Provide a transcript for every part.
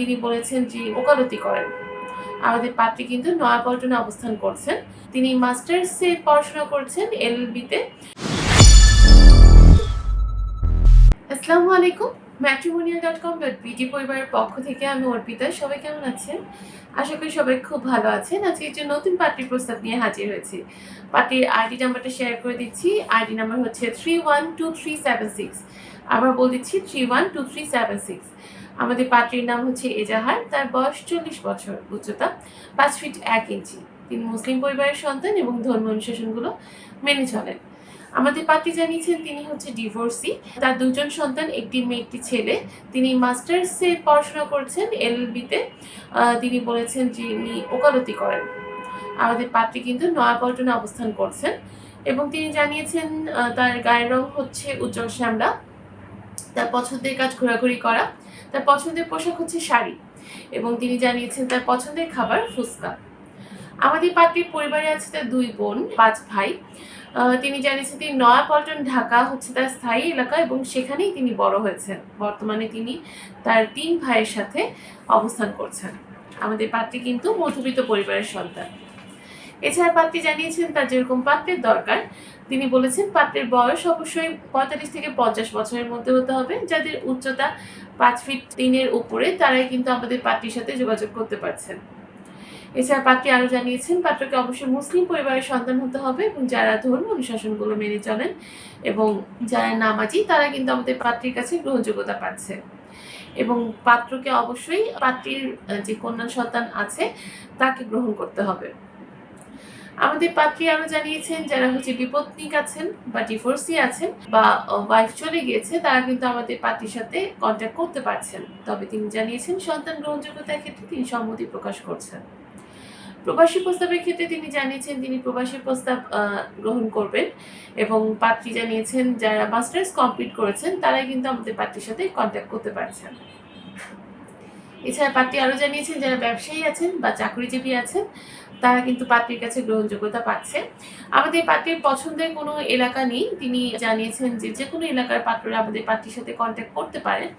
তিনি বলেছেন যে ওকালতি করেন। আমাদের পাত্রী কিন্তু নয়াপল্টনে অবস্থান করছেন। তিনি মাস্টার্সে পড়াশোনা করছেন এলএলবিতে আসসালামু আলাইকুম। ম্যাট্রিমোনিয়াল ডট কম ডট পরিবারের পক্ষ থেকে আমি অর্পিতা। সবাই কেমন আছেন? আশা করি সবাই খুব ভালো আছেন। আজকে একটি নতুন পার্টির প্রস্তাব নিয়ে হাজির হয়েছি। পার্টির আইডি নাম্বারটা শেয়ার করে দিচ্ছি। আইডি নাম্বার হচ্ছে three one two three seven six আবার বলে দিচ্ছি three one two three seven six আমাদের পাত্রীর নাম হচ্ছে এজাহার। তার বয়স চল্লিশ বছর, উচ্চতা পাঁচ ফিট এক ইঞ্চি। তিনি মুসলিম পরিবারের সন্তান এবং ধর্ম অনুশাসনগুলো মেনে চলেন। আমাদের পাত্রী জানিয়েছেন তিনি হচ্ছে ডিভোর্সি তার দুজন সন্তান, একটি মেয়ে, একটি ছেলে। তিনি মাস্টার্সে পড়াশোনা করছেন এলএলবিতে তিনি বলেছেন যে তিনি ওকালতি করেন। আমাদের পাত্রী কিন্তু নয়াপল্টনে অবস্থান করছেন এবং তিনি জানিয়েছেন তার গায়ের রং হচ্ছে উজ্জ্বল শ্যামলা। তার পছন্দের কাজ ঘোরাঘুরি করা। তার পছন্দের পোশাক হচ্ছে শাড়ি এবং তিনি জানিয়েছেন তার পছন্দের খাবার ফুচকা। আমাদের পাত্রীর পরিবারে আছে তার দুই বোন, পাঁচ ভাই। তিনি জানিয়েছেন তিনি নয়াপল্টন, ঢাকা হচ্ছে তার স্থায়ী এলাকা এবং সেখানেই তিনি বড় হয়েছেন। বর্তমানে তিনি তার তিন ভাইয়ের সাথে অবস্থান করছেন। আমাদের পাত্রী কিন্তু মধ্যবিত্ত পরিবারের সন্তান। এছাড়া পাত্রী জানিয়েছেন তার যেরকম পাত্রের দরকার, তিনি বলেছেন পাত্রের বয়স অবশ্যই পঁয়তাল্লিশ থেকে পঞ্চাশ বছরের মধ্যে হতে হবে। যাদের উচ্চতা পাঁচ ফিট তিনের উপরে, তারাই কিন্তু আমাদের পাত্রীর সাথে যোগাযোগ করতে পারছেন। এছাড়া পাত্রী আরও জানিয়েছেন, পাত্রকে অবশ্যই মুসলিম পরিবারের সন্তান হতে হবে এবং যারা ধর্ম অনুশাসনগুলো মেনে চলেন এবং যারা নামাজি, তারা কিন্তু আমাদের পাত্রীর কাছে গ্রহণযোগ্যতা পাচ্ছে। এবং পাত্রকে অবশ্যই পাত্রীর যে কন্যা সন্তান আছে, তাকে গ্রহণ করতে হবে। আমাদের পাত্রী আরও জানিয়েছেন, যারা হচ্ছে বিপত্নিক আছেন বা ডিভোর্সি আছেন বা ওয়াইফ চলে গিয়েছে, তারা কিন্তু আমাদের পাত্রীর সাথে কন্ট্যাক্ট করতে পারছেন। তবে তিনি জানিয়েছেন, সন্তান গ্রহণযোগ্যতার ক্ষেত্রে তিনি সম্মতি প্রকাশ করছেন। প্রবাসী প্রস্তাবের ক্ষেত্রে তিনি জানিয়েছেন, তিনি প্রবাসী প্রস্তাব গ্রহণ করবেন এবং পাত্রী জানিয়েছেন, যারা মাস্টার্স কমপ্লিট করেছেন, তারাই কিন্তু আমাদের পাত্রীর সাথে কন্ট্যাক্ট করতে পারছেন। এছাড়া পাত্রী আরও জানিয়েছেন, যারা ব্যবসায়ী আছেন বা চাকরিজীবী আছেন, তারা কিন্তু পাত্রীর কাছে গ্রহণযোগ্যতা পাচ্ছে। আমাদের পাত্রীর পছন্দের কোনো এলাকা নেই। তিনি জানিয়েছেন যে যে কোনো এলাকার পাত্ররা আমাদের পাত্রীর সাথে কন্ট্যাক্ট করতে পারেন।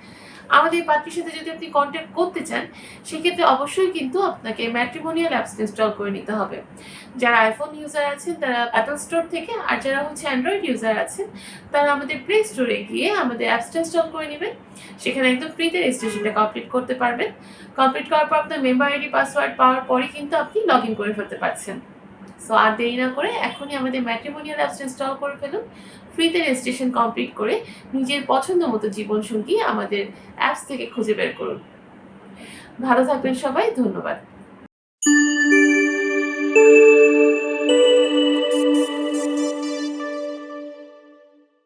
আমাদের পাত্রীর সাথে যদি আপনি কন্ট্যাক্ট করতে চান, সেক্ষেত্রে অবশ্যই কিন্তু আপনাকে ম্যাট্রিমোনিয়াল অ্যাপস ইনস্টল করে নিতে হবে। যারা আইফোন ইউজার আছেন, তারা অ্যাপল স্টোর থেকে, আর যারা হচ্ছে অ্যান্ড্রয়েড ইউজার আছেন, তারা আমাদের প্লে স্টোরে গিয়ে আমাদের অ্যাপসটা ইনস্টল করে নেবেন। সেখানে একদম ফ্রিতে রেজিস্ট্রেশনটা কমপ্লিট করতে পারবেন। কমপ্লিট করার পর আপনার মেম্বার আইডি পাসওয়ার্ড পাওয়ার পরে কিন্তু আপনি লগ ইন করে ফেলতে পারছেন। সো আর দেরি না করে এখনই আমাদের ম্যাট্রিমোনিয়াল অ্যাপস ইনস্টল করে ফেলুন। ফ্রিতে রেজিস্ট্রেশন কমপ্লিট করে নিজের পছন্দ মতো জীবনসঙ্গী আমাদের অ্যাপস থেকে খুঁজে বের করুন। ভালো থাকবেন সবাই, ধন্যবাদ।